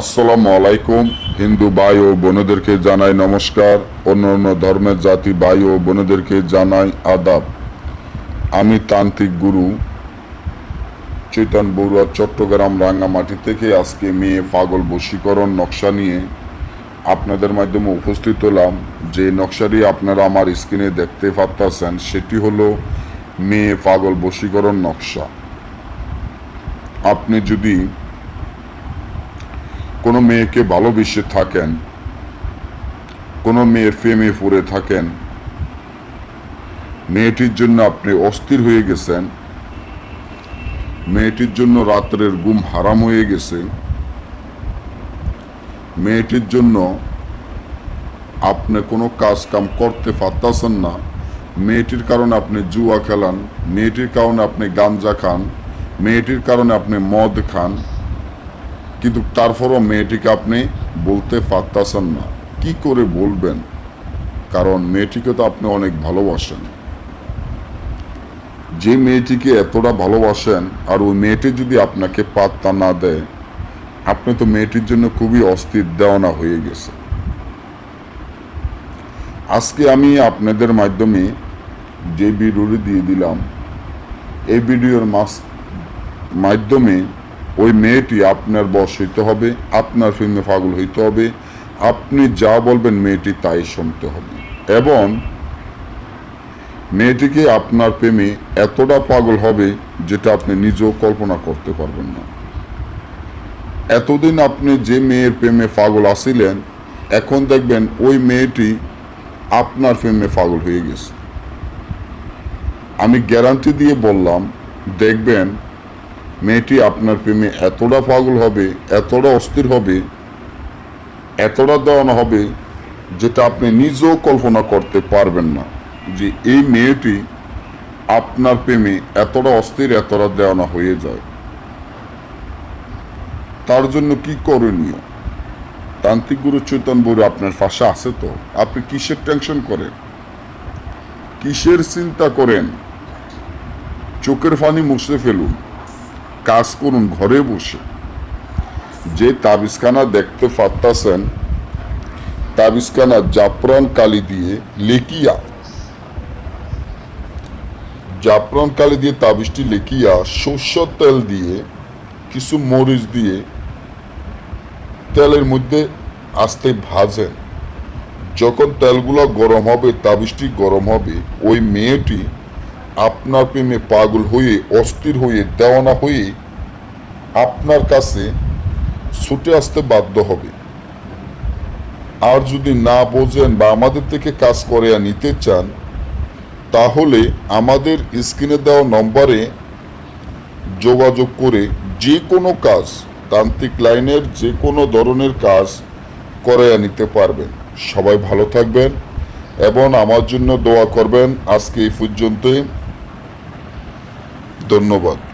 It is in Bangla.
আসসালামু আলাইকুম। হিন্দু ভাই ও বোনেদেরকে জানাই নমস্কার। অন্য অন্য ধর্মের জাতি ভাই ও বোনেদেরকে জানাই আদাব। আমি তান্ত্রিক গুরু চৈতন বড়ুয়া, চট্টগ্রাম রাঙ্গামাটি থেকে আজকে মেয়ে পাগল বশীকরণ নকশা নিয়ে আপনাদের মাধ্যমে উপস্থিত হলাম। যে নকশাটি আপনারা আমার স্ক্রিনে দেখতে পাচ্ছেন সেটি হলো মেয়ে পাগল বশীকরণ নকশা। আপনি যদি কোনো মেয়েকে ভালোবেসে থাকেন, কোনো মেয়ের প্রেমে পড়ে থাকেন, মেয়েটির জন্য আপনি অস্থির হয়ে গেছেন, মেয়েটির জন্য রাত্রের গুম হারাম হয়ে গেছে, মেয়েটির জন্য আপনি কোনো কাজ কাম করতে পারতেছেন না, মেয়েটির কারণে আপনি জুয়া খেলান, মেয়েটির কারণে আপনি গাঞ্জা খান, মেয়েটির কারণে আপনি মদ খান কিন্তু তারপরও মেয়েটিকে আপনি বলতে পারতেছেন না। কি করে বলবেন? কারণ মেয়েটিকে তো আপনি অনেক ভালোবাসেন। যে মেয়েটিকে এতটা ভালোবাসেন আর ওই মেয়েটি যদি আপনাকে পাত্তা না দেয়, আপনি তো মেয়েটির জন্য খুবই অস্থির দেওয়ানা হয়ে গেছে। আজকে আমি আপনাদের মাধ্যমে যে ভিডিওটি দিয়ে দিলাম, এই ভিডিওর মাধ্যমে ওই মেয়েটি আপনার বশ হইতে হবে, আপনার ফিল্মে পাগল হইতে হবে, আপনি যা বলবেন মেয়েটি তাই শুনতে হবে। এবং মেয়েটিকে আপনার প্রেমে এতটা পাগল হবে যেটা আপনি নিজেও কল্পনা করতে পারবেন না। এতদিন আপনি যে মেয়ের প্রেমে পাগল আসিলেন এখন দেখবেন ওই মেয়েটি আপনার প্রেমে পাগল হয়ে গেছে। আমি গ্যারান্টি দিয়ে বললাম, দেখবেন মেয়েটি আপনার প্রেমে এতটা পাগল হবে, এতটা অস্থির হবে, এতটা দেওয়ানো হবে, যেটা আপনি নিজেও কল্পনা করতে পারবেন না যে এই মেয়েটি আপনার প্রেমে এতটা অস্থির, এতটা দেওয়ানো হয়ে যায়। তার জন্য কি করণীয়? তান্ত্রিক গুরু চৈতন বড়ু আপনার পাশে আছে তো, আপনি কিসের টেনশন করেন? কিসের চিন্তা করেন? চোখের ফানি মুছে ফেলুন। কাজ করুন, ঘরে বসে। যে তাবিজখানা দেখতে পারতাছেন, তাবিজখানা জাফরান কালি দিয়ে লেকিয়া। জাফরান কালি দিয়ে তাবিজটি লেকিয়া, সর্ষের তেল দিয়ে, কিছু মরিচ দিয়ে তেলের মধ্যে আস্তে ভাজেন। যখন তেলগুলো গরম হবে, তাবিজটি গরম হবে, ওই মেয়েটি আপনার প্রেমে পাগল হয়ে, অস্থির হয়ে, দেওয়ানা হয়ে আপনার কাছে ছুটে আসতে বাধ্য হবে। আর যদি না বোঝেন বা আমাদের থেকে কাজ করে নিতে চান, তাহলে আমাদের স্ক্রিনে দেওয়া নম্বরে যোগাযোগ করে যে কোনো কাজ, তান্ত্রিক লাইনের যে কোনো ধরনের কাজ করে নিতে পারবেন। সবাই ভালো থাকবেন এবং আমার জন্য দোয়া করবেন। আজকে এই পর্যন্তই। ধন্যবাদ।